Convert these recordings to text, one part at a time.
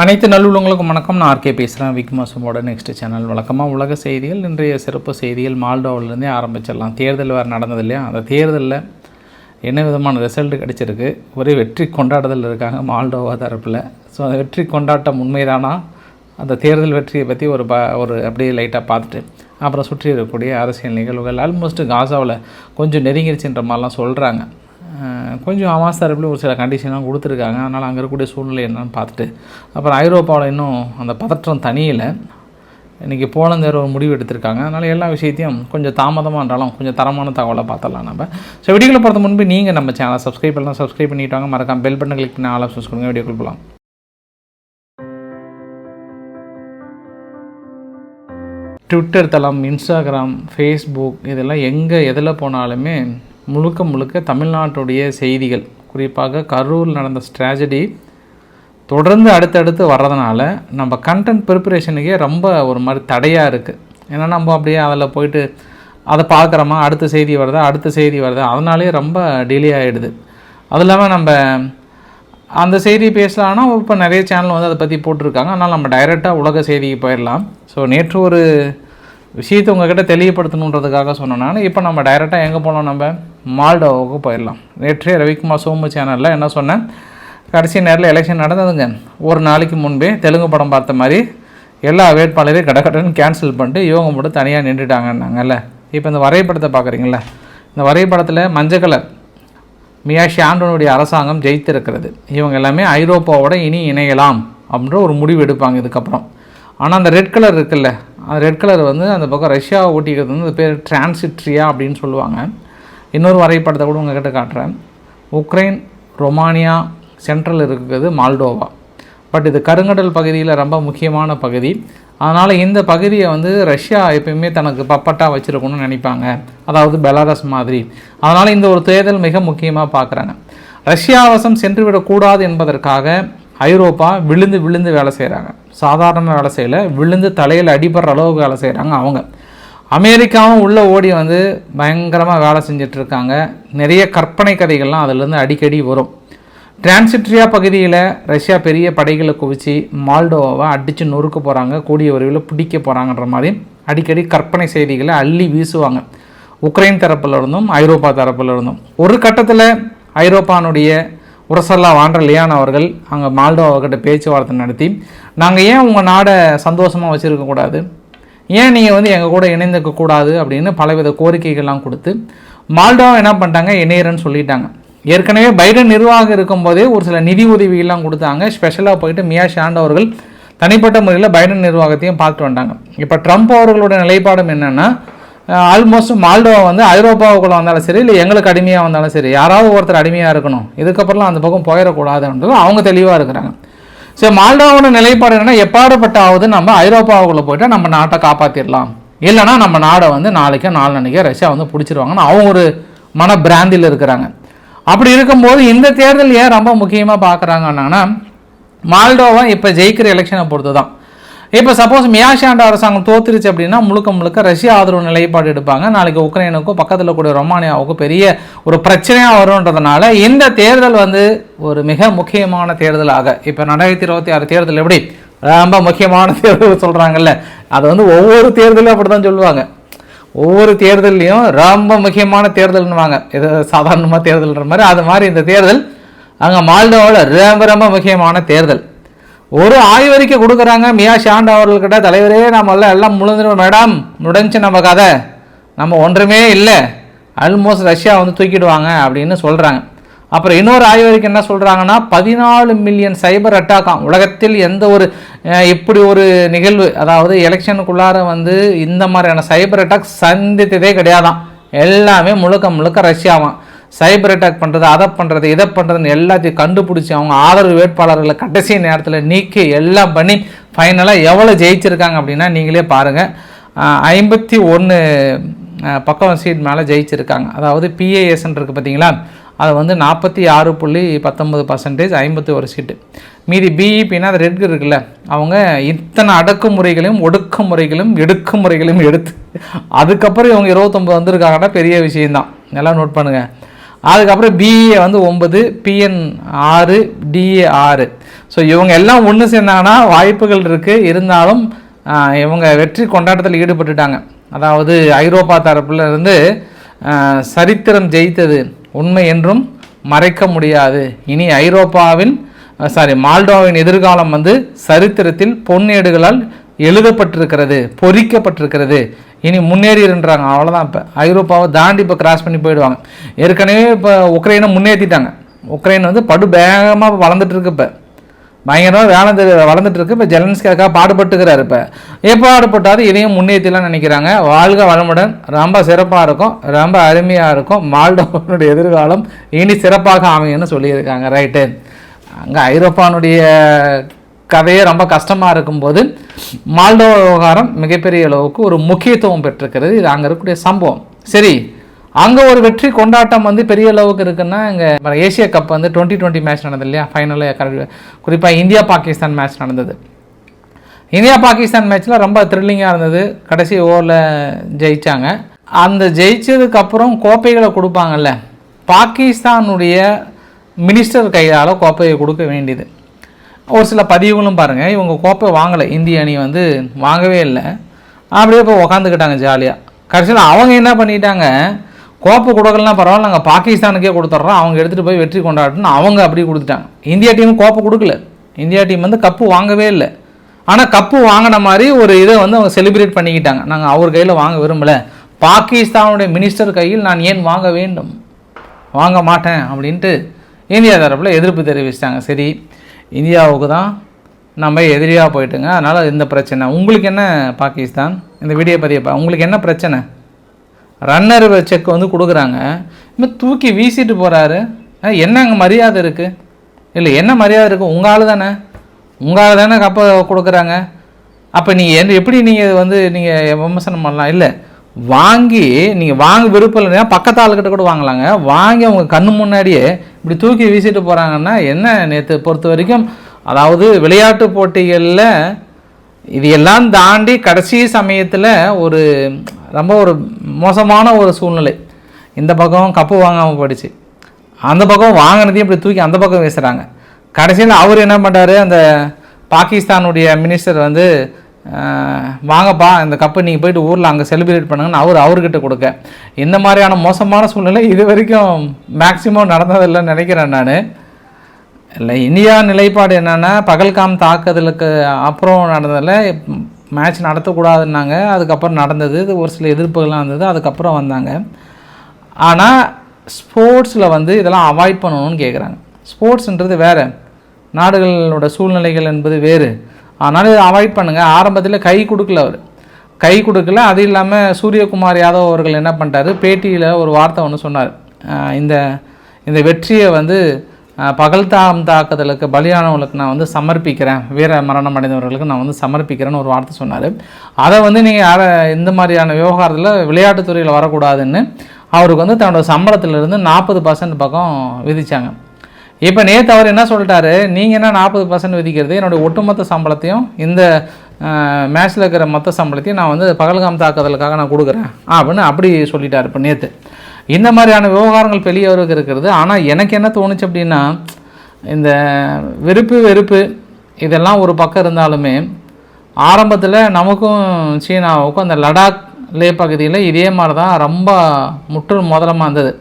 அனைத்து நல்லுள்ளவங்களுக்கும் வணக்கம். நான் ஆர்கே பேசுகிறேன் விக் மாசமோட நெக்ஸ்ட் சேனல் வழக்கமாக உலக செய்திகள் இன்றைய சிறப்பு செய்திகள் மால்டோவிலேருந்தே ஆரம்பிச்சிடலாம். தேர்தல் வேறு நடந்தது இல்லையா அந்த தேர்தலில் என்ன விதமான ரிசல்ட் கிடச்சிருக்கு? ஒரே வெற்றி கொண்டாடுதல் இருக்காங்க மால்டோவா தரப்பில். ஸோ அந்த வெற்றி கொண்டாட்டம் உண்மைதானா? அந்த தேர்தல் வெற்றியை பற்றி ஒரு ப ஒரு அப்படியே லைட்டாக பார்த்துட்டு அப்புறம் சுற்றி இருக்கக்கூடிய அரசியல் நிகழ்வுகள் ஆல்மோஸ்ட் காசாவில் கொஞ்சம் நெருங்கிருச்சுன்ற மாதிரிலாம் சொல்கிறாங்க கொஞ்சம் அமாஸ் தரப்புல ஒரு சில கண்டிஷன்லாம் கொடுத்துருக்காங்க. அதனால் அங்கே இருக்கக்கூடிய சூழ்நிலை என்னன்னு பார்த்துட்டு. அப்புறம் ஐரோப்பாவில் இன்னும் அந்த பதற்றம் தனியில் இன்றைக்கி போலந்து வேறு ஒரு முடிவு எடுத்திருக்காங்க. அதனால் எல்லா விஷயத்தையும் கொஞ்சம் தாமதமாக இருந்தாலும் கொஞ்சம் தரமான தகவலை பார்த்துடலாம் நம்ம. ஸோ வீடியோவில் போகிறது முன்பு நீங்கள் நம்ம சேனலை சப்ஸ்கிரைப் பண்ணலாம். சப்ஸ்கிரைப் பண்ணிட்டாங்க மறக்காம பெல் பட்டன் கிளிக் பண்ணி ஆல் ஆப்ஷன்ஸ் கொடுங்க. வீடியோக்குள்ள போகலாம் ட்விட்டர் தளம் இன்ஸ்டாகிராம் ஃபேஸ்புக் இதெல்லாம் எங்கே எதில் போனாலுமே முழுக்க முழுக்க தமிழ்நாட்டுடைய செய்திகள். குறிப்பாக கரூர் நடந்த ஸ்ட்ராஜடி தொடர்ந்து அடுத்தடுத்து வர்றதுனால நம்ம கண்டென்ட் ப்ரிப்பரேஷனுக்கே ரொம்ப ஒரு மாதிரி தடையாக இருக்குது ஏன்னா நம்ம அப்படியே அதில் போயிட்டு அதை பார்க்குறோமா அடுத்த செய்தி வருதா அடுத்த செய்தி வருதா அதனாலே ரொம்ப டிலே ஆகிடுது அது இல்லாமல் நம்ம அந்த செய்தி பேசலான்னா இப்போ நிறைய சேனல் வந்து அதை பற்றி போட்டிருக்காங்க. அதனால் நம்ம டைரெக்டாக உலக செய்திக்கு போயிடலாம். ஸோ நேற்று ஒரு விஷயத்தை உங்ககிட்ட தெளிவுபடுத்தணுன்றதுக்காக சொன்னேன் இப்போ நம்ம டைரெக்டாக எங்கே போனோம் நம்ம? மால்டோவுக்கு போயிடலாம். நேற்றே ரவிக்குமார் சோமு சேனலில் என்ன சொன்னேன்? கடைசி நேரில் எலெக்ஷன் நடந்ததுங்க. ஒரு நாளைக்கு முன்பே தெலுங்கு படம் பார்த்த மாதிரி எல்லா வேட்பாளரையும் கடகடன்னு கேன்சல் பண்ணிட்டு இவங்க மட்டும் தனியாக நின்றுட்டாங்கன்னாங்கல்ல. இப்போ இந்த வரைபடத்தை பார்க்குறீங்களா இந்த வரைபடத்தில் மஞ்சள் கலர் மியாஷி ஷாண்டனுடைய அரசாங்கம் ஜெயித்திருக்கிறது. இவங்க எல்லாமே ஐரோப்பாவோட இனி இணையலாம் அப்படின்ற ஒரு முடிவு எடுப்பாங்க இதுக்கப்புறம். ஆனால் அந்த ரெட் கலர் இருக்குல்ல ரெட் கலர் வந்து அந்த பக்கம் ரஷ்யாவை ஓட்டிக்கிறது வந்து பேர் டிரான்சிட்ரியா அப்படின்னு சொல்லுவாங்க. இன்னொரு வரைபடத்தை கூட உங்ககிட்ட காட்டுறேன். உக்ரைன் ரொமானியா சென்ட்ரல் இருக்கிறது மால்டோவா. பட் இது கருங்கடல் பகுதியில் ரொம்ப முக்கியமான பகுதி. அதனால் இந்த பகுதியை வந்து ரஷ்யா எப்பயுமே தனக்கு பப்பட்டா வச்சுருக்கணும்னு நினைப்பாங்க. அதாவது பெலாரஸ் மாதிரி. அதனால் இந்த ஒரு தேர்தல் மிக முக்கியமாக பார்க்குறாங்க ரஷ்யாவசம் சென்று விடக்கூடாது என்பதற்காக ஐரோப்பா விழுந்து விழுந்து வேலை செய்கிறாங்க சாதாரண வேலை செய்யலை. விழுந்து தலையில் அடிபடுற அளவுக்கு வேலை செய்கிறாங்க அவங்க. அமெரிக்காவும் உள்ளே ஓடி வந்து பயங்கரமாக வேலை செஞ்சுட்டு இருக்காங்க. நிறைய கற்பனை கதைகள்லாம் அதுலேருந்து அடிக்கடி வரும். டிரான்சிட்ரியா பகுதியில் ரஷ்யா பெரிய படைகளை குவிச்சு மால்டோவாவை அடித்து நொறுக்க போகிறாங்க கூடிய விரைவில் பிடிக்க போகிறாங்கன்ற மாதிரி அடிக்கடி கற்பனை செய்திகளை அள்ளி வீசுவாங்க. உக்ரைன் தரப்பில் இருந்தும் ஐரோப்பா தரப்பில் இருந்தும். ஒரு கட்டத்தில் ஐரோப்பானுடைய உரசல்லா வாண்ட லியான் அவர்கள் அங்கே மால்டோவாக்கிட்ட பேச்சுவார்த்தை நடத்தி நாங்கள் ஏன் உங்கள் நாடை சந்தோஷமாக வச்சுருக்கக்கூடாது ஏன் நீங்கள் வந்து எங்கள் கூட இணைந்துக்க கூடாது? அப்படின்னு பலவித கோரிக்கைகள்லாம் கொடுத்து மால்டோவை என்ன பண்ணிட்டாங்க? இணையறன்னு சொல்லிட்டாங்க. ஏற்கனவே பைடன் நிர்வாகம் இருக்கும்போதே ஒரு சில நிதி உதவிகள்லாம் கொடுத்தாங்க. ஸ்பெஷலாக போயிட்டு மியா ஷாண்ட் அவர்கள் தனிப்பட்ட முறையில் பைடன் நிர்வாகத்தையும் பார்த்துட்டு வந்தாங்க. இப்போ ட்ரம்ப் அவர்களோட நிலைப்பாடும் என்னென்னா ஆல்மோஸ்ட் மால்டோவா வந்து ஐரோப்பாவுக்குள்ளே வந்தாலும் சரி இல்லை எங்களுக்கு அடிமையாக வந்தாலும் சரி யாராவது ஒருத்தர் அடிமையாக இருக்கணும். இதுக்கப்புறம் அந்த பக்கம் போயிடக்கூடாதுன்றது அவங்க தெளிவாக இருக்கிறாங்க. ஸோ மால்டோவோட நிலைப்பாடு என்னென்னா எப்பாடுபட்டாவது நம்ம ஐரோப்பாவுக்குள்ளே போயிட்டால் நம்ம நாட்டை காப்பாற்றிடலாம் இல்லைன்னா நம்ம நாடை வந்து நாளைக்கே நாளன்னைக்கே ரஷ்யா வந்து பிடிச்சிருவாங்கன்னு அவங்க ஒரு மன பிராந்தியில் இருக்கிறாங்க. அப்படி இருக்கும்போது இந்த தேர்தல் ஏன் ரொம்ப முக்கியமாக பார்க்குறாங்கன்னா மால்டோவா இப்போ ஜெயிக்கிற எலெக்ஷனை பொறுத்து தான் இப்போ சப்போஸ் மியாஷாண்ட அரசாங்கம் தோத்துருச்சு அப்படின்னா முழுக்க முழுக்க ரஷ்யா ஆதரவு நிலைப்பாடு எடுப்பாங்க. நாளைக்கு உக்ரைனுக்கும் பக்கத்தில் கூடிய ரொமானியாவுக்கும் பெரிய ஒரு பிரச்சனையாக வரும்ன்றதுனால இந்த தேர்தல் வந்து ஒரு மிக முக்கியமான தேர்தலாக. இப்போ ரெண்டாயிரத்தி இருபத்தி ஆறு தேர்தல் எப்படி? ரொம்ப முக்கியமான தேர்தல் சொல்கிறாங்கல்ல அது வந்து ஒவ்வொரு தேர்தலும் அப்படி தான் சொல்லுவாங்க. ஒவ்வொரு தேர்தல்லையும் ரொம்ப முக்கியமான தேர்தல்னுவாங்க இது சாதாரணமாக தேர்தல்ன்ற மாதிரி. அது மாதிரி இந்த தேர்தல் அங்கே மால்டோவில் ரொம்ப ரொம்ப முக்கியமான தேர்தல். ஒரு ஆய்வறிக்கை கொடுக்குறாங்க மியா ஷாண்ட் அவர்கள்கிட்ட தலைவரே நம்ம எல்லாம் எல்லாம் முழுந்துடும் மேடம் முடிஞ்சு நம்ம கதை. நம்ம ஒன்றுமே இல்லை. ஆல்மோஸ்ட் ரஷ்யா வந்து தூக்கிடுவாங்க அப்படின்னு சொல்கிறாங்க அப்புறம் இன்னொரு ஆய்வறிக்கை என்ன சொல்கிறாங்கன்னா பதினாலு மில்லியன் சைபர் அட்டாக்காம் உலகத்தில் எந்த ஒரு இப்படி ஒரு நிகழ்வு அதாவது எலெக்ஷனுக்குள்ளார வந்து இந்த மாதிரியான சைபர் அட்டாக் சந்தித்ததே கிடையாதான். எல்லாமே முழுக்க முழுக்க ரஷ்யாவாம். சைபர் அட்டாக் பண்ணுறது அதை பண்ணுறது இதை பண்ணுறதுன்னு எல்லாத்தையும் கண்டுபிடிச்சி அவங்க ஆதரவு வேட்பாளர்களை கடைசி நேரத்தில் நீக்கி எல்லாம் பண்ணி ஃபைனலாக எவ்வளோ ஜெயிச்சிருக்காங்க அப்படின்னா நீங்களே பாருங்கள் ஐம்பத்தி ஒன்று பக்கம் சீட் மேலே ஜெயிச்சிருக்காங்க. அதாவது பிஏஎஸ்ன்னு இருக்குது பார்த்தீங்களா அது வந்து நாற்பத்தி ஆறு புள்ளி பத்தொம்பது பர்சன்டேஜ் ஐம்பத்தி ஒரு சீட்டு மீதி பிஇபின்னா அது ரெட் இருக்குல்ல. அவங்க இத்தனை அடக்குமுறைகளையும் ஒடுக்குமுறைகளும் எடுக்குமுறைகளையும் எடுத்து அதுக்கப்புறம் இவங்க இருபத்தொம்பது வந்திருக்காங்கன்னா பெரிய விஷயம்தான். நல்லா நோட் பண்ணுங்கள் அதுக்கப்புறம் பிஏ வந்து ஒன்பது பிஎன் ஆறு டிஏ ஆறு. ஸோ இவங்க எல்லாம் ஒன்று சேர்ந்தாங்கன்னா வாய்ப்புகள் இருக்குது இருந்தாலும் இவங்க வெற்றி கொண்டாட்டத்தில் ஈடுபட்டுட்டாங்க. அதாவது ஐரோப்பா தரப்புல இருந்து சரித்திரம் ஜெயித்தது. உண்மை என்றும் மறைக்க முடியாது. இனி ஐரோப்பாவின் சாரி மால்டோவின் எதிர்காலம் வந்து சரித்திரத்தில் பொன்னேடுகளால் எழுதப்பட்டிருக்கிறது பொறிக்கப்பட்டிருக்கிறது. இனி முன்னேறிடுன்றாங்க. அவ்வளோதான் இப்போ. ஐரோப்பாவை தாண்டி இப்போ கிராஸ் பண்ணி போயிடுவாங்க. ஏற்கனவே இப்போ உக்ரைனை முன்னேற்றிட்டாங்க உக்ரைன் வந்து படு வேகமாக வளர்ந்துட்டு இருக்கு இப்போ. பயங்கரமாக வேலை வளர்ந்துட்டு இருக்கு. இப்போ ஜெலன்ஸ்காக பாடுபட்டுக்கிறாரு இப்போ. எப்போ பாடுபட்டாலும் இதையும் முன்னேற்றலாம் நினைக்கிறாங்க. வாழ்க வளமுடன். ரொம்ப சிறப்பாக இருக்கும். ரொம்ப அருமையாக இருக்கும். மால்டோவனுடைய எதிர்காலம் இனி சிறப்பாக அமையும்னு சொல்லியிருக்காங்க. ரைட்டு. அங்கே ஐரோப்பானுடைய கதையே ரொம்ப கஷ்டமாக இருக்கும்போது மால்டோ விவகாரம் மிகப்பெரிய அளவுக்கு ஒரு முக்கியத்துவம் பெற்றிருக்கிறது. இது அங்கே இருக்கக்கூடிய சம்பவம். சரி அங்கே ஒரு வெற்றி கொண்டாட்டம் வந்து பெரிய அளவுக்கு இருக்குன்னா இங்கே ஏசிய கப் வந்து டுவெண்ட்டி டுவெண்ட்டி மேட்ச் நடந்தது இல்லையா? ஃபைனலில் குறிப்பாக இந்தியா பாகிஸ்தான் மேட்ச் நடந்தது. இந்தியா பாகிஸ்தான் மேட்ச்சில் ரொம்ப த்ரில்லிங்காக இருந்தது. கடைசி ஓவரில் ஜெயிச்சாங்க. அந்த ஜெயிச்சதுக்கப்புறம் கோப்பைகளை கொடுப்பாங்கல்ல? பாகிஸ்தானுடைய மினிஸ்டர் கையால் கோப்பையை கொடுக்க வேண்டியது. ஒரு சில பதிவுகளும் பாருங்கள் இவங்க கோப்பை வாங்கலை. இந்திய அணி வந்து வாங்கவே இல்லை. அப்படியே போய் உக்காந்துக்கிட்டாங்க ஜாலியாக கடைசியில் அவங்க என்ன பண்ணிட்டாங்க? கோப்பை கொடுக்கலாம் பரவாயில்ல நாங்கள் பாகிஸ்தானுக்கே கொடுத்துட்றோம் அவங்க எடுத்துகிட்டு போய் வெற்றி கொண்டாடணும்னு அவங்க அப்படியே கொடுத்துட்டாங்க. இந்தியா டீம் கோப்பை கொடுக்கல. இந்தியா டீம் வந்து கப்பு வாங்கவே இல்லை. ஆனால் கப்பு வாங்கின மாதிரி ஒரு இதை வந்து அவங்க செலிப்ரேட் பண்ணிக்கிட்டாங்க. நாங்கள் அவர் கையில் வாங்க விரும்பலை. பாகிஸ்தானுடைய மினிஸ்டர் கையில் நான் ஏன் வாங்க வேண்டும்? வாங்க மாட்டேன் அப்படின்ட்டு இந்தியா தரப்பில் எதிர்ப்பு தெரிவிச்சிட்டாங்க. சரி இந்தியாவுக்கு தான் நம்ம எதிரியாக போயிட்டுங்க. அதனால் இந்த பிரச்சனை. உங்களுக்கு என்ன பாகிஸ்தான்? இந்த வீடியோ பதிய உங்களுக்கு என்ன பிரச்சனை? ரன்னர் செக் வந்து கொடுக்குறாங்க. இன்னும் தூக்கி வீசிட்டு போகிறாரு என்ன அங்கே மரியாதை இருக்குது இல்லை என்ன மரியாதை இருக்குது உங்கள் ஆள் தானே. உங்கள் ஆள் தானே கப்பை கொடுக்குறாங்க. அப்போ நீங்கள் என்ன எப்படி நீங்கள் வந்து நீங்கள் விமர்சனம் பண்ணலாம்? இல்லை வாங்கி நீங்கள் வாங்க விருப்பம் இல்லைன்னா பக்கத்து ஆளுக்கிட்ட கூட வாங்கலாங்க. வாங்கி அவங்க கண்ணு முன்னாடியே இப்படி தூக்கி வீசிட்டு போகிறாங்கன்னா என்ன நேற்று பொறுத்த வரைக்கும் அதாவது விளையாட்டு போட்டிகளில் இது எல்லாம் தாண்டி கடைசி சமயத்தில் ஒரு ரொம்ப ஒரு மோசமான ஒரு சூழ்நிலை. இந்த பக்கம் கப்பு வாங்காமல் போயிடுச்சு. அந்த பக்கம் வாங்கினதையும் இப்படி தூக்கி அந்த பக்கம் வீசுகிறாங்க கடைசியில் அவர் என்ன பண்ணுறாரு அந்த பாகிஸ்தானுடைய மினிஸ்டர் வந்து வாங்கப்பா இந்த கப்பை நீங்கள் போயிட்டு ஊரில் அங்கே செலிப்ரேட் பண்ணுங்கன்னு அவர் அவர்கிட்ட கொடுக்க. இந்த மாதிரியான மோசமான சூழ்நிலை இது வரைக்கும் மேக்சிமம் நடந்ததில்லைன்னு நினைக்கிறேன் நான். இல்லை இந்தியா நிலைப்பாடு என்னென்னா பகல்காம் தாக்குதலுக்கு அப்புறம் நடந்ததில் மேட்ச் நடத்தக்கூடாதுன்னாங்க. அதுக்கப்புறம் நடந்தது இது ஒரு சில எதிர்ப்புகள்லாம் இருந்தது அதுக்கப்புறம் வந்தாங்க. ஆனால் ஸ்போர்ட்ஸில் வந்து இதெல்லாம் அவாய்ட் பண்ணணும்னு கேட்குறாங்க ஸ்போர்ட்ஸுன்றது வேறு. நாடுகளோட சூழ்நிலைகள் என்பது வேறு. அதனால் இதை அவாய்ட் பண்ணுங்கள் ஆரம்பத்தில் கை கொடுக்கல அவர். கை கொடுக்கல. அது இல்லாமல் சூரியகுமார் யாதவ் அவர்கள் என்ன பண்ணிட்டாரு? பேட்டியில் ஒரு வார்த்தை ஒன்று சொன்னார். இந்த இந்த வெற்றியை வந்து ஆஹ் பகல்தாம் தாக்குதலுக்கு பலியானவங்களுக்கு நான் வந்து சமர்ப்பிக்கிறேன். வீர மரணம் அடைந்தவர்களுக்கு நான் வந்து சமர்ப்பிக்கிறேன்னு ஒரு வார்த்தை சொன்னார். அதை வந்து நீங்கள் யார இந்த மாதிரியான விவகாரத்தில் விளையாட்டுத்துறையில் வரக்கூடாதுன்னு அவருக்கு வந்து தன்னோட சம்பளத்திலிருந்து நாற்பது பர்சன்ட் பக்கம் விதித்தாங்க இப்போ நேற்று அவர் என்ன சொல்லிட்டாரு? நீங்கள் என்ன நாற்பது பர்சன்ட் விதிக்கிறது? என்னுடைய ஒட்டுமொத்த சம்பளத்தையும் இந்த மேட்ச்சில் இருக்கிற மொத்த சம்பளத்தையும் நான் வந்து பகல்காம் தாக்குதலுக்காக நான் கொடுக்குறேன். அப்படின்னு அப்படி சொல்லிட்டார் இப்போ நேற்று இந்த மாதிரியான விவகாரங்கள் பெரியவருக்கு இருக்கிறது. ஆனால் எனக்கு என்ன தோணுச்சு அப்படின்னா இந்த வெறுப்பு வெறுப்பு இதெல்லாம் ஒரு பக்கம் இருந்தாலுமே ஆரம்பத்தில் நமக்கும் சீனாவுக்கும் அந்த லடாக் லே பகுதியில் இதே மாதிரி தான் ரொம்ப முற்று முதலமாக இருந்தது.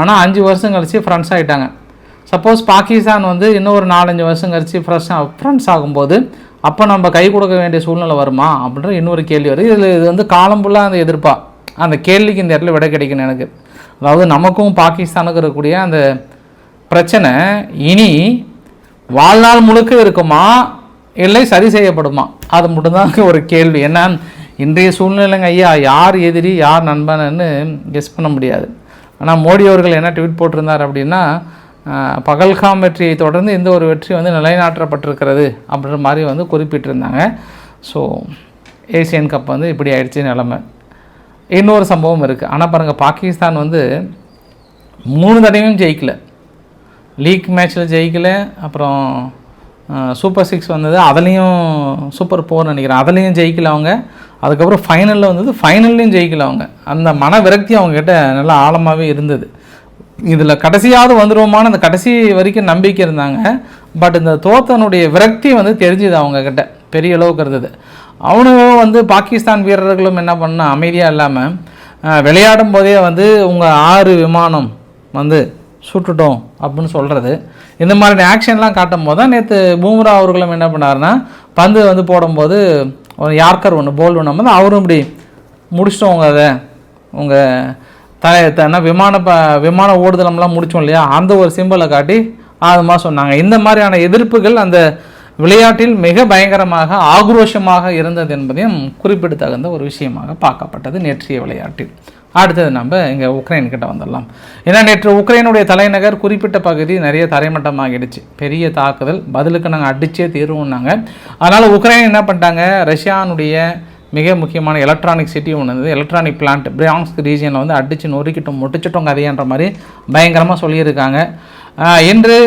ஆனால் அஞ்சு வருஷம் கழித்து ஃப்ரெண்ட்ஸ் ஆகிட்டாங்க சப்போஸ் பாகிஸ்தான் வந்து இன்னும் ஒரு நாலஞ்சு வருஷம் கழிச்சு ஃப்ரெஷ் ஃப்ரெண்ட்ஸ் ஆகும்போது அப்போ நம்ம கை கொடுக்க வேண்டிய சூழ்நிலை வருமா? அப்படின்ற இன்னொரு கேள்வி வருது. இதில் இது வந்து காலம் ஃபுல்லாக அந்த எதிர்ப்பா? அந்த கேள்விக்கு இந்த இடத்துல விடை கிடைக்கணும் எனக்கு. அதாவது நமக்கும் பாகிஸ்தானுக்கும் இருக்கக்கூடிய அந்த பிரச்சனை இனி வாழ்நாள் முழுக்க இருக்குமா? இல்லை சரி செய்யப்படுமா? அது மட்டும்தான் ஒரு கேள்வி. ஏன்னா இன்றைய சூழ்நிலைங்க ஐயா யார் எதிரி யார் நண்பன்னு கெஸ் பண்ண முடியாது. ஆனால் மோடி அவர்கள் என்ன ட்வீட் போட்டிருந்தார் அப்படின்னா பகல்காம் வெற்றியை தொடர்ந்து இந்த ஒரு வெற்றி வந்து நிலைநாட்டப்பட்டிருக்கிறது அப்படின்ற மாதிரி வந்து குறிப்பிட்டிருந்தாங்க. ஸோ ஏசியன் கப் வந்து இப்படி ஆயிடுச்சு நிலமை. இன்னொரு சம்பவம் இருக்குது ஆனால் பாருங்கள் பாகிஸ்தான் வந்து மூணு தடவையும் ஜெயிக்கலை. லீக் மேட்ச்சில் ஜெயிக்கல அப்புறம் சூப்பர் சிக்ஸ் வந்தது அதுலேயும் சூப்பர் போர் நினைக்கிறேன். அதுலேயும் ஜெயிக்கல அவங்க. அதுக்கப்புறம் ஃபைனலில் வந்தது ஃபைனல்லையும் ஜெயிக்கல அவங்க. அந்த மன விரக்தி அவங்கக்கிட்ட நல்லா ஆழமாகவே இருந்தது. இதில் கடைசியாவது வந்துடுவோமான அந்த கடைசி வரைக்கும் நம்பிக்கை இருந்தாங்க. பட் இந்த தோத்தனுடைய விரக்தி வந்து தெரிஞ்சுது அவங்கக்கிட்ட பெரிய அளவுக்கு இருந்தது. அவனும் வந்து பாகிஸ்தான் வீரர்களும் என்ன பண்ண அமைதியாக இல்லாமல் விளையாடும் போதே வந்து உங்கள் ஆறு விமானம் வந்து சுட்டுட்டோம் அப்படின்னு சொல்கிறது இந்த மாதிரி ஆக்ஷன்லாம் காட்டும் போது தான் நேற்று பூம்ரா அவர்களும் என்ன பண்ணார்னா பந்து வந்து போடும்போது ஒரு யார்க்கர் ஒன்று போல் பண்ணும்போது அவரும் இப்படி முடிச்சிட்டோம் உங்கள் அதை உங்கள் த விமான ப விமான ஓடுதலம்லாம் முடித்தோம் இல்லையா? அந்த ஒரு சிம்பிளை காட்டி ஆதுமா சொன்னாங்க. இந்த மாதிரியான எதிர்ப்புகள் அந்த விளையாட்டில் மிக பயங்கரமாக ஆக்ரோஷமாக இருந்தது என்பதையும் குறிப்பிடத்தகுந்த ஒரு விஷயமாக பார்க்கப்பட்டது நேற்றைய விளையாட்டில். அடுத்தது நம்ம இங்கே உக்ரைன் கிட்ட வந்துடலாம். ஏன்னா நேற்று உக்ரைனுடைய தலைநகர் குறிப்பிட்ட பகுதி நிறைய தரைமட்டமாகிடுச்சு. பெரிய தாக்குதல் பதிலுக்கு நாங்கள் அடிச்சே தீர்வோம்னாங்க. அதனால் உக்ரைன் என்ன பண்ணிட்டாங்க? ரஷ்யானுடைய மிக முக்கியமான எலக்ட்ரானிக் சிட்டி ஒன்று இருந்தது. எலக்ட்ரானிக் பிளான்ட் பிராங்ஸ்க் ரீஜியனில் வந்து அடித்து நொறுக்கிட்டோம் முட்டிச்சிட்டோம் கதையன்ற மாதிரி பயங்கரமாக சொல்லியிருக்காங்க. இன்று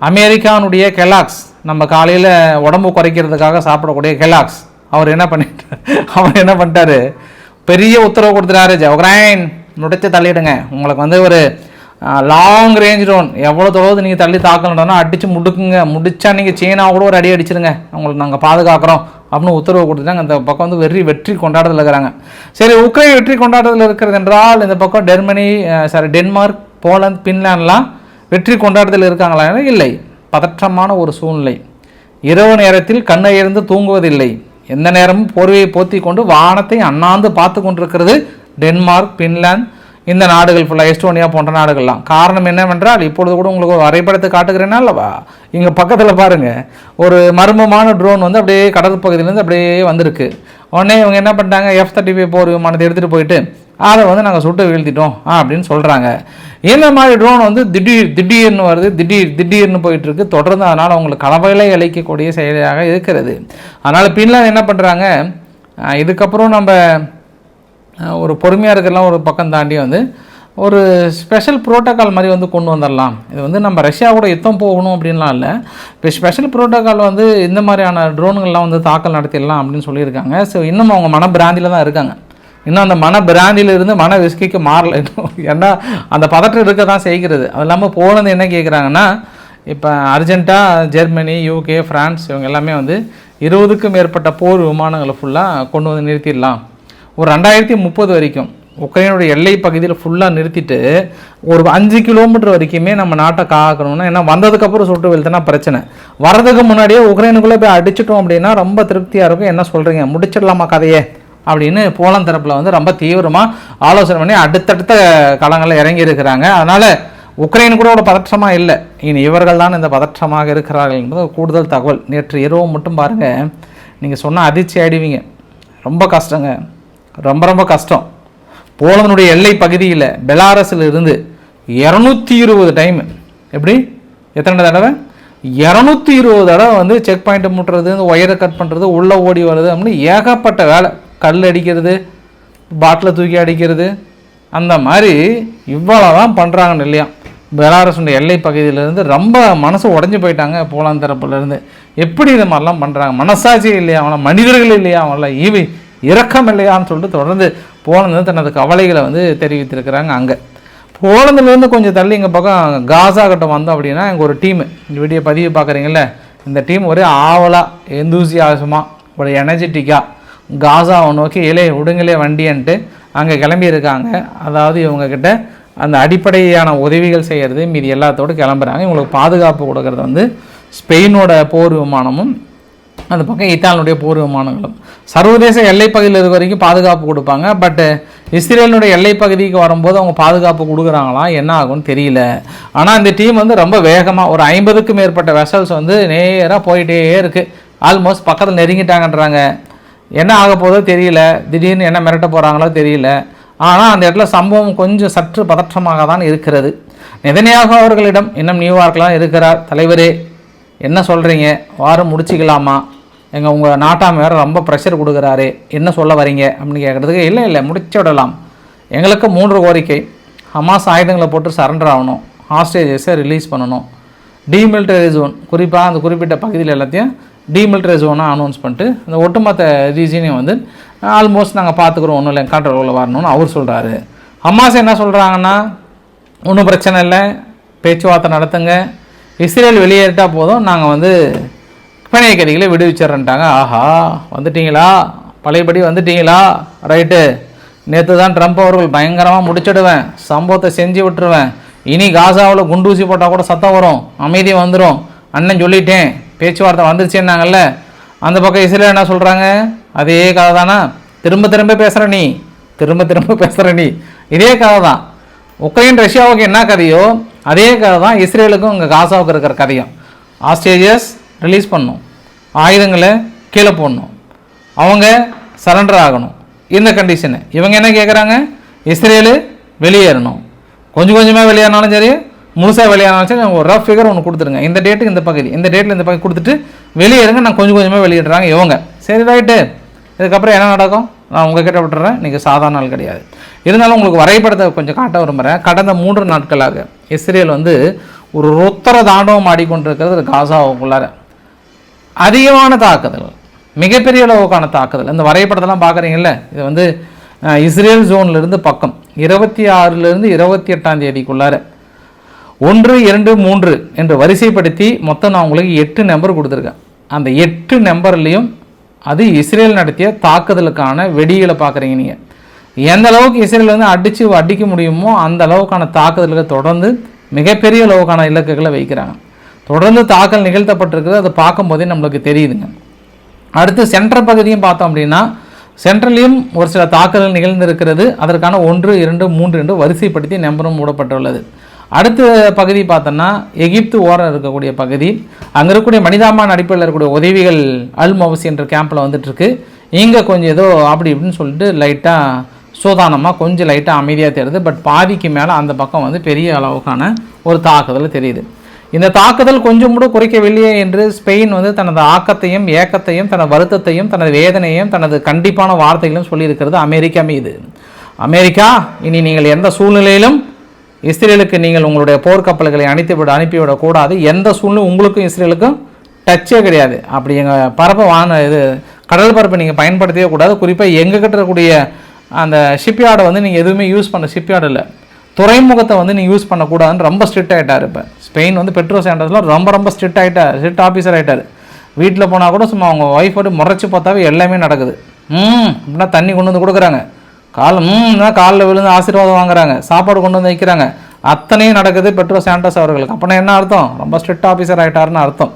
அமெரிக்கானுடைய கெலாக்ஸ் நம்ம காலையில் உடம்பு குறைக்கிறதுக்காக சாப்பிடக்கூடிய கெலாக்ஸ் அவர் என்ன பண்ணிட்டார்? அவர் என்ன பண்ணிட்டாரு? பெரிய உத்தரவு கொடுத்துட்டாரு ஜவக்ரைன் முடிச்சு தள்ளிடுங்க. உங்களுக்கு வந்து ஒரு லாங் ரேஞ்ச் ட்ரோன் எவ்வளோ தொலைவு நீங்கள் தள்ளி தாக்கணும்னா அடித்து முடுக்குங்க. முடிச்சா நீங்கள் சீனா கூட ஒரு அடி அடிச்சிருங்க. உங்களுக்கு நாங்கள் பாதுகாக்கிறோம். அப்படின்னு உத்தரவு கொடுத்துட்டாங்க அந்த பக்கம் வந்து வெற்றி வெற்றி கொண்டாடுறதுல இருக்கிறாங்க. சரி உக்ரைன் வெற்றி கொண்டாடுறதுல இருக்கிறது என்றால் இந்த பக்கம் ஜெர்மனி சாரி டென்மார்க் போலந்து பின்லாண்ட்லாம் வெற்றி கொண்டாடுறதில் இருக்காங்களா இல்லை. பதற்றமான ஒரு சூழ்நிலை. இரவு நேரத்தில் கண்ணை இருந்து தூங்குவதில்லை. எந்த நேரமும் போர்வையை போத்தி கொண்டு வானத்தை அண்ணாந்து பார்த்து கொண்டிருக்கிறது டென்மார்க் பின்லாந்து இந்த நாடுகள் ஃபுல்லாக எஸ்டோனியா போன்ற நாடுகள்லாம். காரணம் என்னவென்றால் இப்பொழுது கூட உங்களுக்கு ஒரு வரைபடத்தை காட்டுகிறேன்னா அல்லவா? இங்கே பக்கத்தில் பாருங்கள் ஒரு மர்மமான ட்ரோன் வந்து அப்படியே கடல் பகுதியிலேருந்து அப்படியே வந்திருக்கு. உடனே இவங்க என்ன பண்ணிட்டாங்க எஃப் தேர்ட்டி ஃபைவ் போர் விமானத்தை எடுத்துகிட்டு போயிட்டு அதை வந்து நாங்கள் சுட்டு வீழ்த்திட்டோம் அப்படின்னு சொல்கிறாங்க இந்த மாதிரி ட்ரோன் வந்து திடீர் திடீர்னு வருது திடீர் திடீர்னு போயிட்டு இருக்கு தொடர்ந்து அதனால் அவங்களுக்கு கலவையில இழைக்கக்கூடிய செயலியாக இருக்கிறது. அதனால் பின்லாந்து என்ன பண்ணுறாங்க இதுக்கப்புறம் நம்ம ஒரு பொறுமையாக இருக்கலாம் ஒரு பக்கம் தாண்டி வந்து ஒரு ஸ்பெஷல் புரோட்டோகால் மாதிரி வந்து கொண்டு வந்துடலாம் இது வந்து நம்ம ரஷ்யா கூட யுத்தம் போகணும் அப்படின்லாம் இல்லை. இப்போ ஸ்பெஷல் புரோட்டோகால் வந்து இந்த மாதிரியான ட்ரோன்கள்லாம் வந்து தாக்கல் நடத்திடலாம் அப்படின்னு சொல்லியிருக்காங்க. ஸோ இன்னும் அவங்க மன பிராந்தியில் தான் இருக்காங்க. இன்னும் அந்த மன பிராந்தியில இருந்து மன விஸ்கிக்கு மாறல. இன்னும் ஏன்னா அந்த பதற்றம் இருக்க தான் செய்கிறது. அது இல்லாமல் போலந்து என்ன கேட்குறாங்கன்னா இப்போ அர்ஜென்ட்டாக ஜெர்மனி யூகே ஃப்ரான்ஸ் இவங்க எல்லாமே வந்து இருபதுக்கும் மேற்பட்ட போர் விமானங்களை ஃபுல்லாக கொண்டு வந்து நிறுத்திடலாம் ஒரு ரெண்டாயிரத்தி முப்பது வரைக்கும் உக்ரைனுடைய எல்லை பகுதியில் ஃபுல்லாக நிறுத்திட்டு ஒரு அஞ்சு கிலோமீட்டர் வரைக்குமே நம்ம நாட்டை காக்கணும்னா ஏன்னா வந்ததுக்கப்புறம் சுட்டு வீழ்த்தினா பிரச்சனை. வரதுக்கு முன்னாடியே உக்ரைனுக்குள்ளே போய் அடிச்சிட்டோம் அப்படின்னா ரொம்ப திருப்தியாக இருக்கும். என்ன சொல்கிறீங்க முடிச்சிடலாமா கதையே? அப்படின்னு போலந்து தரப்பில் வந்து ரொம்ப தீவிரமாக ஆலோசனை பண்ணி அடுத்தடுத்த களங்களில் இறங்கி இருக்கிறாங்க. அதனால் உக்ரைன் கூட ஒரு பதற்றமாக இல்லை. இனி இவர்கள் தான் இந்த பதற்றமாக இருக்கிறார்கள் என்பது கூடுதல் தகவல். நேற்று இரவு மட்டும் பாருங்கள் நீங்கள் சொன்னால் அதிர்ச்சி ஆயிடுவீங்க ரொம்ப கஷ்டங்க. ரொம்ப ரொம்ப கஷ்டம். போலந்தனுடைய எல்லை பகுதியில் பெலாரஸில் இருந்து இரநூத்தி இருபது டைம் எப்படி? எத்தனை தடவை? இரநூத்தி இருபது தடவை வந்து செக் பாயிண்ட்டை முட்டுறது இந்த ஒயரை கட் பண்ணுறது உள்ளே ஓடி வர்றது அப்படின்னு ஏகப்பட்ட வேலை. கல் அடிக்கிறது பாட்டில் தூக்கி அடிக்கிறது. அந்த மாதிரி இவ்வளோ தான் பண்ணுறாங்கன்னு இல்லையா? பெலாரஸுடைய எல்லை பகுதியிலேருந்து ரொம்ப மனசு உடஞ்சி போயிட்டாங்க போலாந்து தரப்புலேருந்து எப்படி இது மாதிரிலாம் பண்ணுறாங்க மனசாட்சி இல்லையா? அவங்கள மனிதர்கள் இல்லையா? அவங்கள ஈவி இறக்கம் இல்லையான்னு சொல்லிட்டு தொடர்ந்து போலந்து தனது கவலைகளை வந்து தெரிவித்திருக்கிறாங்க அங்கே. போலந்துலேருந்து கொஞ்சம் தள்ளி இங்கே பக்கம் காசா கட்டம் வந்தோம் அப்படின்னா எங்கள் ஒரு டீமு. இந்த வீடியோ பதிவு பார்க்குறீங்கள இந்த டீம் ஒரே ஆவலாக எந்தூசியாசமாக ஒரு எனர்ஜெட்டிக்காக காசாவை நோக்கி இலே விடுங்களே வண்டின்ட்டு அங்கே கிளம்பியிருக்காங்க. அதாவது இவங்கக்கிட்ட அந்த அடிப்படையான உதவிகள் செய்கிறது மீதி எல்லாத்தோடு கிளம்புறாங்க. இவங்களுக்கு பாதுகாப்பு கொடுக்கறது வந்து ஸ்பெயினோட போர் விமானமும் அந்த பக்கம் இத்தாலியுடைய போர் விமானங்களும் சர்வதேச எல்லைப்பகுதியில் இருக்க வரைக்கும் பாதுகாப்பு கொடுப்பாங்க. பட் இஸ்ரேலினுடைய எல்லைப்பகுதிக்கு வரும்போது அவங்க பாதுகாப்பு கொடுக்குறாங்களா? என்ன ஆகும்னு தெரியல. ஆனால் இந்த டீம் வந்து ரொம்ப வேகமாக ஒரு ஐம்பதுக்கும் மேற்பட்ட வெசல்ஸ் வந்து நேராக போயிட்டே இருக்குது ஆல்மோஸ்ட் பக்கத்தில் நெருங்கிட்டாங்கன்றாங்க. என்ன ஆக போதோ தெரியல. திடீர்னு என்ன மிரட்ட போகிறாங்களோ தெரியல. ஆனால் அந்த இடத்துல சம்பவம் கொஞ்சம் சற்று பதற்றமாக தான் இருக்கிறது. நிதனையாக அவர்களிடம் இன்னும் நியூயார்க்லாம் இருக்கிறார். தலைவரே என்ன சொல்கிறீங்க வாரம் முடிச்சிக்கலாமா? எங்கள் உங்கள் நாட்டாம் வேறு ரொம்ப ப்ரெஷர் கொடுக்குறாரு. என்ன சொல்ல வரீங்க? அப்படின்னு கேட்குறதுக்கு இல்லை இல்லை முடிச்சு விடலாம். எங்களுக்கு மூன்று கோரிக்கை. ஹமாஸ் ஆயுதங்களை போட்டு சரண்டர் ஆகணும். ஹாஸ்டேஜஸை ரிலீஸ் பண்ணணும். டீமிலிட்டரி ஜோன் குறிப்பாக அந்த குறிப்பிட்ட பகுதியில் எல்லாத்தையும் டீமிலிட்டரி ஜோனாக அனௌன்ஸ் பண்ணிட்டு இந்த ஒட்டுமொத்த ரீஜனையும் வந்து ஆல்மோஸ்ட் நாங்கள் பார்த்துக்குறோம் ஒன்றும் இல்லை கண்ட்ரோலில் வரணும்னு அவர் சொல்கிறாரு ஹமாஸ் என்ன சொல்கிறாங்கன்னா ஒன்றும் பிரச்சனை இல்லை பேச்சுவார்த்தை நடத்துங்க. இஸ்ரேல் வெளியேறிட்டால் போதும் நாங்கள் வந்து பிணைய கைதிகளை விடுவிச்சிட்றேன்ட்டாங்க. ஆஹா வந்துட்டீங்களா? பழையபடி வந்துட்டீங்களா? ரைட்டு. நேற்று தான் ட்ரம்ப் அவர்கள் பயங்கரமாக முடிச்சிடுவேன். சம்பவத்தை செஞ்சு விட்டுருவேன். இனி காசாவில் குண்டூசி போட்டால் கூட சத்தம் வரும். அமைதி வந்துடும் அண்ணன் சொல்லிட்டேன். பேச்சுவார்த்தை வந்துருச்சுன்னாங்கல்ல. அந்த பக்கம் இஸ்ரேல் என்ன சொல்கிறாங்க அதே கதை தானா? திரும்ப திரும்ப பேசுகிற நீ. திரும்ப திரும்ப பேசுகிற நீ. இதே கதை தான். உக்ரைன் ரஷ்யாவுக்கு என்ன கதையோ அதே கதை தான் இஸ்ரேலுக்கும் இங்கே காசாவுக்கு இருக்கிற கதையும். ஆஸ்திரேலியஸ் ரிலீஸ் பண்ணும். ஆயுதங்களை கீழே போடணும். அவங்க சரண்டர் ஆகணும். இந்த கண்டிஷனு இவங்க என்ன கேட்குறாங்க இஸ்ரேலு வெளியேறணும். கொஞ்சம் கொஞ்சமாக வெளியேறினாலும் சரி முழுசாக வெளியேறினாலும் சரி ஒரு ரஃப் ஃபிகர் ஒன்று கொடுத்துருங்க இந்த டேட்டுக்கு இந்த பகுதி. இந்த டேட்டில் இந்த பகுதி கொடுத்துட்டு வெளியேறுங்க. நான் கொஞ்சம் கொஞ்சமாக வெளியிடுறாங்க இவங்க. சரி ரைட்டு இதுக்கப்புறம் என்ன நடக்கும்? நான் உங்ககிட்ட விட்டுறேன். நீங்கள் சாதாரண நாள் கிடையாது. இருந்தாலும் உங்களுக்கு வரைபடத்தை கொஞ்சம் காட்ட விரும்புகிறேன் கடந்த மூன்று நாட்களாக இஸ்ரேல் வந்து ஒரு ருத்தர தாண்டவம் ஆடிக்கொண்டிருக்கிறது காசாவுக்குள்ளார. அதிகமான தாக்குதல் மிகப்பெரிய அளவுக்கான தாக்குதல். இந்த வரைபடத்தெல்லாம் பார்க்குறீங்கல்ல? இது வந்து இஸ்ரேல் ஜோன்லேருந்து பக்கம். இருபத்தி ஆறுலேருந்து இருபத்தி எட்டாம் தேதிக்குள்ளார. ஒன்று இரண்டு மூன்று என்று வரிசைப்படுத்தி மொத்தம் நான் உங்களுக்கு எட்டு நம்பர் கொடுத்துருக்கேன். அந்த எட்டு நம்பர்லேயும் அது இஸ்ரேல் நடத்திய தாக்குதலுக்கான வெடிகளை பார்க்குறீங்க நீங்கள் எந்த அளவுக்கு இஸ்ரேல் வந்து அடித்து அடிக்க முடியுமோ அந்த அளவுக்கான தாக்குதல்களை தொடர்ந்து மிகப்பெரிய அளவுக்கான இலக்குகளை வைக்கிறாங்க. தொடர்ந்து தாக்கல் நிகழ்த்தப்பட்டிருக்குது. அதை பார்க்கும்போதே நம்மளுக்கு தெரியுதுங்க. அடுத்து சென்ட்ரல் பகுதியும் பார்த்தோம் அப்படின்னா சென்ட்ரலையும் ஒரு சில தாக்குதல் நிகழ்ந்திருக்கிறது. அதற்கான ஒன்று இரண்டு மூன்று என்று வரிசைப்படுத்தி நம்பரும் மூடப்பட்டுள்ளது. அடுத்த பகுதி பார்த்தோன்னா எகிப்து ஓரம் இருக்கக்கூடிய பகுதி. அங்கே இருக்கக்கூடிய மனிதாமான் அடிப்படையில் இருக்கக்கூடிய உதவிகள் அல் மவசி என்ற கேம்பில் வந்துட்டுருக்கு. இங்கே கொஞ்சம் ஏதோ அப்படி இப்படின்னு சொல்லிட்டு லைட்டாக சூதானமாக கொஞ்சம் லைட்டாக அமைதியாக தெரியுது. பட் பாதிக்கு மேலே அந்த பக்கம் வந்து பெரிய அளவுக்கான ஒரு தாக்குதல் தெரியுது. இந்த தாக்குதல் கொஞ்சம் கூட குறைக்கவில்லையே என்று ஸ்பெயின் வந்து தனது ஆக்கத்தையும் ஏக்கத்தையும் தனது வருத்தத்தையும் தனது வேதனையும் தனது கண்டிப்பான வார்த்தைகளும் சொல்லியிருக்கிறது அமெரிக்கா மீது. அமெரிக்கா இனி நீங்கள் எந்த சூழ்நிலையிலும் இஸ்ரேலுக்கு நீங்கள் உங்களுடைய போர்க்கப்பல்களை அனுப்பிவிட அனுப்பிவிடக்கூடாது எந்த சூழ்நிலை உங்களுக்கும் இஸ்ரேலுக்கும் டச்சே கிடையாது. அப்படி எங்கள் பரப்பை வான இது கடல் பரப்பை நீங்கள் பயன்படுத்தவே கூடாது. குறிப்பாக எங்கள் கிட்ட இருக்கக்கூடிய அந்த ஷிப்யார்டை வந்து நீங்கள் எதுவுமே யூஸ் பண்ண ஷிப்யார்டு இல்லை. துறைமுகத்தை வந்து நீங்கள் யூஸ் பண்ணக்கூடாதுன்னு ரொம்ப ஸ்ட்ரிக்ட் ஆகிட்டார் இப்போ. ஸ்பெயின் வந்து பெட்ரோ சாண்டர்ஸில் ரொம்ப ரொம்ப ஸ்ட்ரிக்ட் ஆகிட்டார் ஸ்ட்ரிக்ட் ஆஃபீஸர் ஆகிட்டார் வீட்டில் போனால் கூட சும்மா அவங்க ஒய்ஃபோடு முறைச்சி பார்த்தாவே எல்லாமே நடக்குது. ம் அப்படின்னா தண்ணி கொண்டு வந்து கொடுக்குறாங்க. கால் ம்னா காலில் விழுந்து ஆசீர்வாதம் வாங்குறாங்க. சாப்பாடு கொண்டு வந்து வைக்கிறாங்க. அத்தனையும் நடக்குது பெட்ரோ சாண்டஸ் அவர்களுக்கு. அப்படின்னா என்ன அர்த்தம்? ரொம்ப ஸ்ட்ரிக்ட் ஆஃபீஸர் ஆகிட்டாருன்னு அர்த்தம்.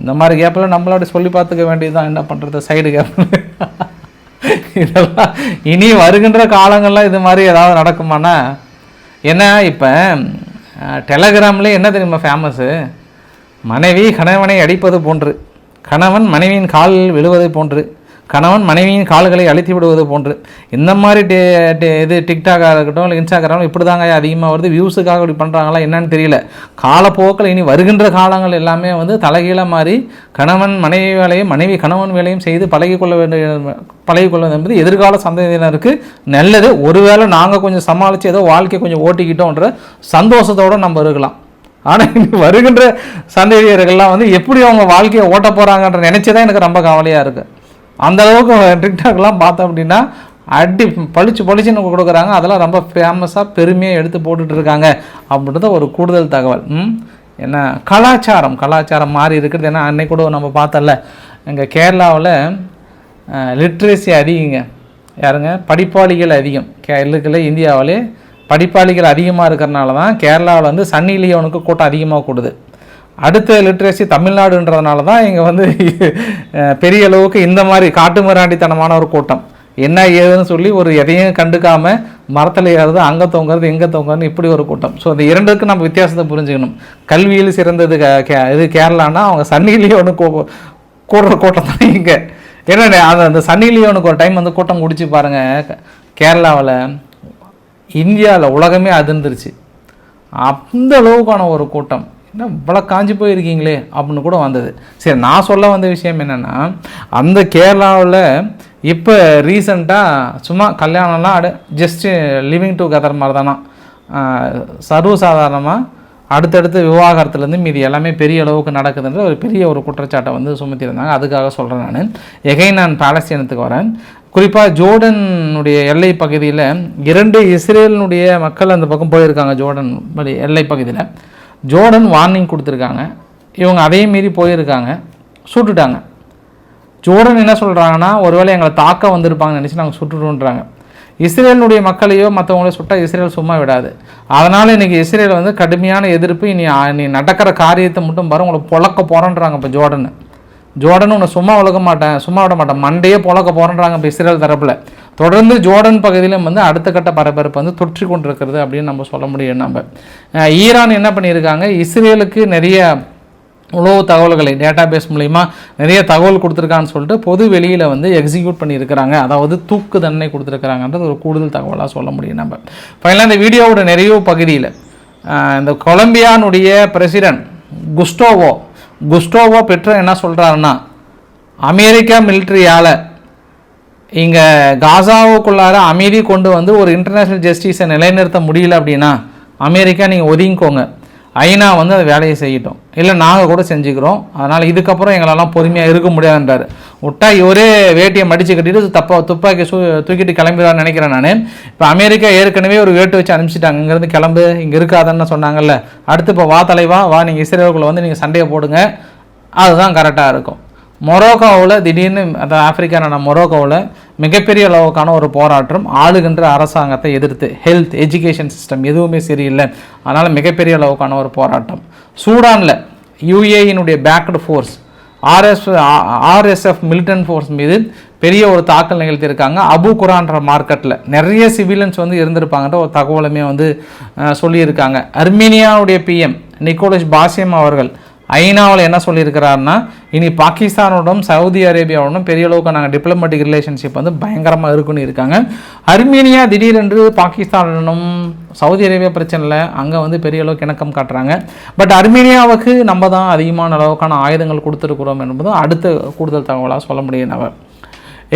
இந்த மாதிரி கேப்பில் நம்மளோட சொல்லி பார்த்துக்க வேண்டியதுதான். என்ன பண்ணுறது சைடு கேப்பில் இதெல்லாம் இனி வருகின்ற காலங்கள்லாம் இது மாதிரி ஏதாவது நடக்குமானா ஏன்னா இப்போ டெலகிராமில் என்ன தெரியுமா ஃபேமஸ்ஸு மனைவி கணவனை அடிப்பது போன்று. கணவன் மனைவியின் காலில் விழுவது போன்று. கணவன் மனைவியின் கால்களை அழுத்தி விடுவது போன்று. இந்த மாதிரி டே இது டிக்டாக்காக இருக்கட்டும் இல்லை இன்ஸ்டாகிராம் இப்படி தாங்க அதிகமாக வருது. வியூஸுக்காக இப்படி பண்ணுறாங்களா என்னன்னு தெரியல. காலப்போக்கில் இனி வருகின்ற காலங்கள் எல்லாமே வந்து தலைகீழ மாறி கணவன் மனைவி வேலையும் மனைவி கணவன் வேலையும் செய்து பழகிக்கொள்ள வேண்டிய பழகிக்கொள்வது என்பது எதிர்கால சந்ததியினருக்கு நல்லது. ஒருவேளை நாங்கள் கொஞ்சம் சமாளித்து ஏதோ வாழ்க்கையை கொஞ்சம் ஓட்டிக்கிட்டோன்ற சந்தோஷத்தோடு நம்ம இருக்கலாம். ஆனால் இனி வருகின்ற சந்ததியர்கள்லாம் வந்து எப்படி அவங்க வாழ்க்கையை ஓட்ட போகிறாங்கன்ற நினச்சி தான் எனக்கு ரொம்ப கவலையாக இருக்குது அந்த அளவுக்கு டிக்டாக்லாம் பார்த்தோம் அப்படின்னா அடி பளிச்சு பளிச்சுன்னு கொடுக்குறாங்க. அதெல்லாம் ரொம்ப ஃபேமஸாக பெருமையாக எடுத்து போட்டுட்டு இருக்காங்க அப்படின்றது ஒரு கூடுதல் தகவல். ம்? என்ன? கலாச்சாரம். கலாச்சாரம் மாறி இருக்கிறது ஏன்னா அன்னைக்கு கூட நம்ம பார்த்தல எங்கள் கேரளாவில் லிட்ரேசி அதிகங்க. யாருங்க? படிப்பாளிகள் அதிகம். கேரளுக்குள்ள இந்தியாவிலே படிப்பாளிகள் அதிகமாக இருக்கிறனால தான் கேரளாவில் வந்து சன்னி லியோனுக்கு கூட்டம் அதிகமாக கூடுது. அடுத்த லிட்ரேசி தமிழ்நாடுன்றதுனால தான் இங்கே வந்து பெரிய அளவுக்கு இந்த மாதிரி காட்டு மிராண்டித்தனமான ஒரு கூட்டம். என்ன ஏதுன்னு சொல்லி ஒரு எதையும் கண்டுக்காமல் மரத்தில் ஏறுறது அங்கே தொங்குறது எங்கே தொங்குறது இப்படி ஒரு கூட்டம். ஸோ இந்த இரண்டுக்கும் நம்ம வித்தியாசத்தை புரிஞ்சுக்கணும். கல்வியில் சிறந்தது கே- கே- இது கேரளானா அவங்க சன்னி லியோனு கூ கூடுற கூட்டம் தான் இங்கே. ஏன்னா அந்த அந்த சன்னி லியோனுக்கு ஒரு டைம் வந்து கூட்டம் குடிச்சு பாருங்கள் கேரளாவில் இந்தியாவில் உலகமே அதிர்ந்துருச்சு. அந்த அளவுக்கான ஒரு கூட்டம். என்ன இவ்வளோ காஞ்சி போயிருக்கீங்களே அப்படின்னு கூட வந்தது. சரி நான் சொல்ல வந்த விஷயம் என்னென்னா அந்த கேரளாவில் இப்போ ரீசண்டாக சும்மா கல்யாணம்லாம் அடு ஜஸ்ட்டு லிவிங் டுகெதர் மாதிரி தானா சர்வசாதாரணமாக அடுத்தடுத்து விவாகரத்துலேருந்து மீதி எல்லாமே பெரிய அளவுக்கு நடக்குதுன்ற ஒரு பெரிய ஒரு குற்றச்சாட்டை வந்து சுமத்தியிருந்தாங்க. அதுக்காக சொல்கிறேன் நான். எகை நான் பாலஸ்தீனத்துக்கு வரேன். குறிப்பாக ஜோர்டனுடைய எல்லை பகுதியில் இரண்டு இஸ்ரேலினுடைய மக்கள் அந்த பக்கம் போயிருக்காங்க ஜோர்டன் வழி எல்லை பகுதியில். ஜோர்டன் வார்னிங் கொடுத்துருக்காங்க. இவங்க அதே மீறி போயிருக்காங்க. சுட்டுட்டாங்க. ஜோர்டன் என்ன சொல்கிறாங்கன்னா ஒருவேளை எங்களை தாக்க வந்திருப்பாங்கன்னு நினச்சி நாங்கள் சுட்டுடுன்றாங்க இஸ்ரேலினுடைய மக்களையோ மற்றவங்களையோ சுட்டால் இஸ்ரேல் சும்மா விடாது. அதனால் இன்றைக்கி இஸ்ரேல் வந்து கடுமையான எதிர்ப்பு இனி நீ நடக்கிற காரியத்தை மட்டும் பாரு உங்களை பொழக்க போகிறேன்றாங்க இப்போ ஜோர்டன். ஜோர்டன் உன்னை சும்மா விளக்க மாட்டேன் சும்மா விட மாட்டேன் மண்டையே பொழக்க போகிறேன்றாங்க இப்போ இஸ்ரேல் தரப்பில். தொடர்ந்து ஜோர்டன் பகுதியிலும் வந்து அடுத்த கட்ட பரபரப்பு வந்து தொற்றி கொண்டிருக்கிறது அப்படின்னு நம்ம சொல்ல முடியும். நம்ம ஈரான் என்ன பண்ணியிருக்காங்க? இஸ்ரேலுக்கு நிறைய உளவு தகவல்களை டேட்டா பேஸ் மூலிமா நிறைய தகவல் கொடுத்துருக்கான்னு சொல்லிட்டு பொது வெளியில் வந்து எக்ஸிக்யூட் பண்ணியிருக்கிறாங்க. அதாவது தூக்கு தண்டனை கொடுத்துருக்குறாங்கன்றது ஒரு கூடுதல் தகவலாக சொல்ல முடியும் நம்ம. ஃபைனலாக இந்த வீடியோவோட நிறைவு பகுதியில் இந்த கொலம்பியானுடைய பிரசிடென்ட் குஸ்டோவோ குஸ்டோவோ பெட்ரோ என்ன சொல்கிறாருன்னா அமெரிக்கா மிலிட்ரியால் இங்கே காசாவுக்குள்ளார அமைதி கொண்டு வந்து ஒரு இன்டர்நேஷ்னல் ஜஸ்டிஸை நிலைநிறுத்த முடியல அப்படின்னா அமெரிக்கா நீங்கள் ஒதுங்கிக்கோங்க. ஐநா வந்து அதை வேலையை செய்யட்டும். இல்லை நாங்கள் கூட செஞ்சுக்கிறோம். அதனால் இதுக்கப்புறம் எங்களெல்லாம் பொறுமையாக இருக்க முடியாதுன்றார். விட்டா இவரே வேட்டியை மடித்து கட்டிட்டு தப்பா துப்பாக்கி சூ தூக்கிட்டு கிளம்பிடுவான்னு நினைக்கிறேன் நான். இப்போ அமெரிக்கா ஏற்கனவே ஒரு வேட்டு வச்சு அனுப்பிச்சிட்டாங்க. இங்கேருந்து கிளம்பு இங்கே இருக்காதன்னு சொன்னாங்கல்ல. அடுத்து இப்போ வா தலைவா வா நீங்கள் இஸ்ரேலுக்குள்ளே வந்து நீங்கள் சண்டையை போடுங்க. அதுதான் கரெக்டாக இருக்கும். மொரோக்கோவில் திடீர்னு அந்த ஆப்பிரிக்கா மொரோக்கோவில் மிகப்பெரிய அளவுக்கான ஒரு போராட்டம் ஆளுகின்ற அரசாங்கத்தை எதிர்த்து ஹெல்த் எஜுகேஷன் சிஸ்டம் எதுவுமே சரியில்லை. அதனால் மிகப்பெரிய அளவுக்கான ஒரு போராட்டம். சூடானில் யூஏயினுடைய backed force RS RSF militant force மீது பெரிய ஒரு தாக்கல் நிகழ்த்தியிருக்காங்க. அபு குரான்ற மார்க்கெட்டில் நிறைய சிவிலியன்ஸ் வந்து இருந்திருப்பாங்கன்ற ஒரு தகவலுமே வந்து சொல்லியிருக்காங்க. அர்மீனியாவுடைய பிஎம் நிக்கோலஸ் பாசியம் அவர்கள் ஐநாவில் என்ன சொல்லியிருக்கிறாருன்னா இனி பாகிஸ்தானோடும் சவுதி அரேபியாவோடும் பெரிய அளவுக்கு நாங்கள் டிப்ளமேட்டிக் ரிலேஷன்ஷிப் வந்து பயங்கரமாக இருக்குன்னு இருக்காங்க. அர்மீனியா திடீரென்று பாகிஸ்தானுடனும் சவுதி அரேபியா பிரச்சனையில் அங்கே வந்து பெரிய அளவுக்கு இணக்கம் காட்டுறாங்க. பட் அர்மீனியாவுக்கு நம்ம தான் அதிகமான அளவுக்கான ஆயுதங்கள் கொடுத்துருக்குறோம் என்பதும் அடுத்த கூடுதல் தகவலாக சொல்ல முடியும் நம்ம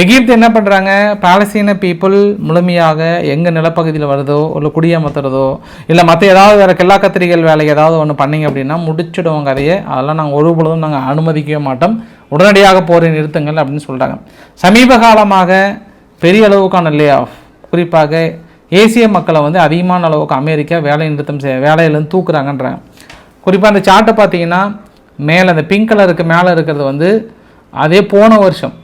எகிப்து என்ன பண்ணுறாங்க பாலஸ்தீன பீப்புள் முழுமையாக எங்கள் நிலப்பகுதியில் வருதோ இல்லை குடியமர்த்துறதோ இல்லை மற்ற ஏதாவது வேறு கில்லா கத்திரிகள் வேலை ஏதாவது ஒன்று பண்ணீங்க அப்படின்னா முடிச்சிடுவோம் கதையை. அதெல்லாம் நாங்கள் ஒரு பொழுதும் நாங்கள் அனுமதிக்கவே மாட்டோம். உடனடியாக போரை நிறுத்துங்கள் அப்படின்னு சொல்கிறாங்க சமீப காலமாக பெரிய அளவுக்கான லே ஆஃப் குறிப்பாக ஏசிய மக்களை வந்து அதிகமான அளவுக்கு அமெரிக்கா வேலை நிறுத்தம் செய்ய வேலையிலேருந்து தூக்குறாங்கன்றாங்க. குறிப்பாக அந்த சார்ட்டை பார்த்தீங்கன்னா மேலே அந்த பிங்க் கலருக்கு மேலே இருக்கிறது வந்து அதே போன வருஷம்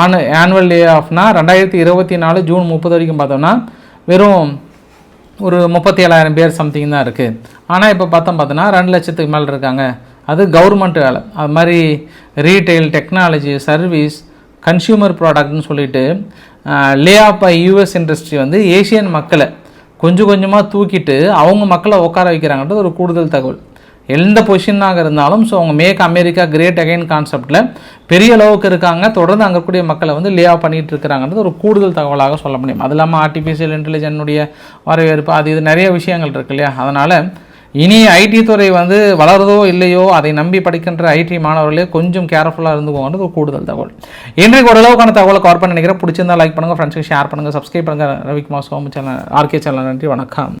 ஆனு ஆனுவல் டே ஆஃப்னா ரெண்டாயிரத்தி இருபத்தி நாலு ஜூன் முப்பது வரைக்கும் பார்த்தோம்னா வெறும் ஒரு முப்பத்தி ஏழாயிரம் பேர் சம்திங் தான் இருக்குது ஆனால் இப்போ பார்த்தோம் பார்த்தோன்னா ரெண்டு லட்சத்துக்கு மேலே இருக்காங்க. அது கவர்மெண்ட் வேலை. அது மாதிரி ரீட்டைல் டெக்னாலஜி சர்வீஸ் கன்சியூமர் ப்ராடக்ட்னு சொல்லிட்டு lay off by US industry வந்து ஏசியன் மக்களை கொஞ்சம் கொஞ்சமாக தூக்கிட்டு அவங்க மக்களை உட்கார வைக்கிறாங்கன்றது ஒரு கூடுதல் தகவல். எந்த பொசிஷனாக இருந்தாலும் ஸோ அவங்க மேக் அமெரிக்கா கிரேட் அகைன் கான்செப்டில் பெரிய அளவுக்கு இருக்காங்க. தொடர்ந்து அங்கே கூடிய மக்களை வந்து லே ஆஃப் பண்ணிட்டு இருக்கிறாங்கன்றது ஒரு கூடுதல் தகவலாக சொல்ல முடியும். அது இல்லாமல் ஆர்டிஃபிஷியல் இன்டெலிஜென்னுடைய வரவேற்பு அது இது நிறைய விஷயங்கள் இருக்கு இல்லையா? அதனால் இனி ஐடி துறை வந்து வளருதோ இல்லையோ அதை நம்பி படிக்கின்ற ஐடி மாணவர்களே கொஞ்சம் கேர்ஃபுல்லாக இருந்துக்கோங்கன்றது ஒரு கூடுதல் தகவல். இன்றைக்கு ஓரளவுக்கான தகவலை கவர் பண்ண நினைக்கிறேன். பிடிச்சிருந்தா லைக் பண்ணுங்கள் ஃப்ரெண்ட்ஸுக்கு ஷேர் பண்ணுங்கள் சப்ஸ்கிரைப் பண்ணுங்கள் Ravikumar Somu channel RK channel நன்றி வணக்கம்.